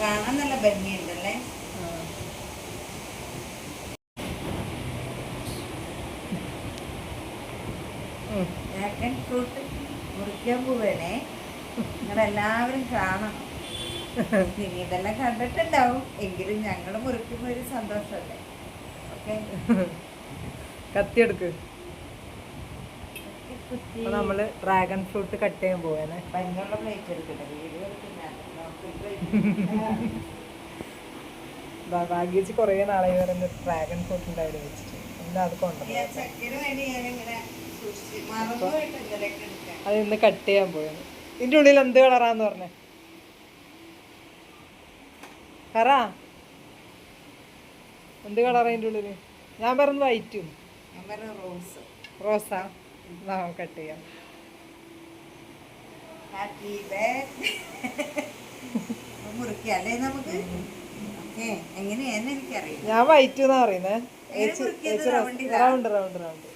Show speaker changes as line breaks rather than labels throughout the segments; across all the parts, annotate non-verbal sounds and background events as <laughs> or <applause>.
കാണാൻ നല്ല ഭംഗിയുണ്ടല്ലേ. Dragon fruit മുറിക്കാൻ പോവേണേ നിങ്ങളെല്ലാവരും കാണണം. നിങ്ങൾ ഇതെല്ലാം കണ്ടിട്ടുണ്ടാവും. എങ്കിലും ഞങ്ങൾ മുറിക്കുമ്പോൾ ഒരു സന്തോഷമല്ലേ? ഓക്കെ?
കത്തിയെടുക്ക്. നമ്മൾ ഡ്രാഗൺ ഫ്രൂട്ട് കട്ട് ചെയ്യാൻ പോവാനെ
ഭംഗിയുള്ള പ്ലേറ്റ് എടുക്കട്ടെ. വീഡിയോ എടുക്കുന്ന <laughs>
ഭാഗ്യച്ച് കുറേ നാളായി പറയുന്ന ഡ്രാഗൺ ഫ്രൂട്ട് ഉണ്ടായിരുന്നു വെച്ചിട്ട്. ഇന്ന് അത്
കൊണ്ടുപോയി
അത് ഇന്ന് കട്ട് ചെയ്യാൻ പോയത്. ഇതിന്റെ ഉള്ളിൽ എന്ത് കളറാന്ന് പറഞ്ഞേ? പറ. എന്ത് കളറാ അതിന്റെ ഉള്ളിൽ? ഞാൻ പറഞ്ഞു വൈറ്റും
റോസ്
റോസാ കട്ട് ചെയ്യാം.
ഹാപ്പി ബർത്ത്ഡേ <laughs> മുറിക്കല്ലേ നമുക്ക്? എങ്ങനെയാന്ന്
ഞാൻ വൈറ്റ് എന്നാ പറയുന്നേ? റൗണ്ട് റൗണ്ട് റൗണ്ട്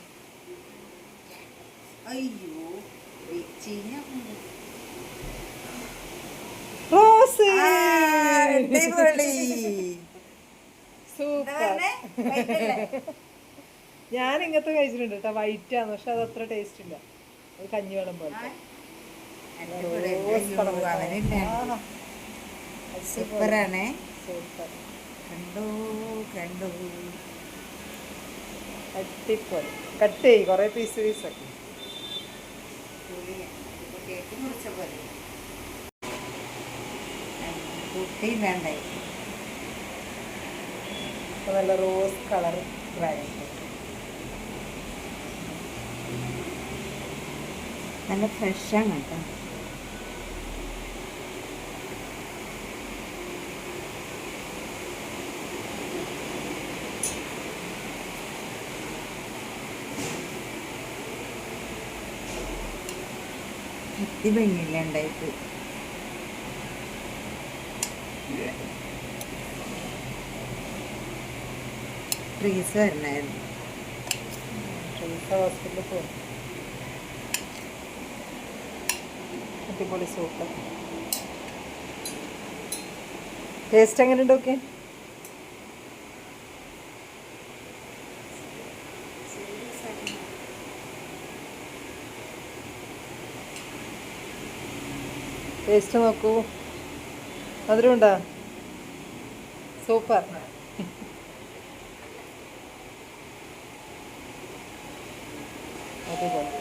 അയ്യോ
റോസ്! സൂപ്പർ? ഞാൻ ഇങ്ങനത്തെ കഴിച്ചിട്ടുണ്ട് കേട്ടോ. വൈറ്റ് ആണ് പക്ഷെ അത് അത്ര ടേസ്റ്റ് ഇല്ല. കഞ്ഞി കഞ്ഞിവെള്ളം പോലെ
സൂപ്പറാണേ
സൂപ്പർ
കണ്ടു കണ്ടു.
അടിപൊളി. കട്ട് ചെയ്യ് കുറേ പീസ് പീസ് ഒക്കെ.
ഇപ്പൊ കേക്ക് മുറിച്ച പോലെ.
നല്ല റോസ് കളർ
നല്ല ഫ്രഷാണ് കേട്ടോ. കത്തി ഭംഗിയില്ലാണ്ടായിട്ട് ട്രീസ് വരണായിരുന്നു.
ട്രീസ് ഹോസ്പിറ്റലിൽ പോകും അടിപൊളി സൂപ്പർ ടേസ്റ്റ് എങ്ങനെയുണ്ട് ഓക്കെ ടേസ്റ്റ് നോക്കൂ. മധുരമുണ്ടോ സൂപ്പർ <laughs> അടിപൊളി.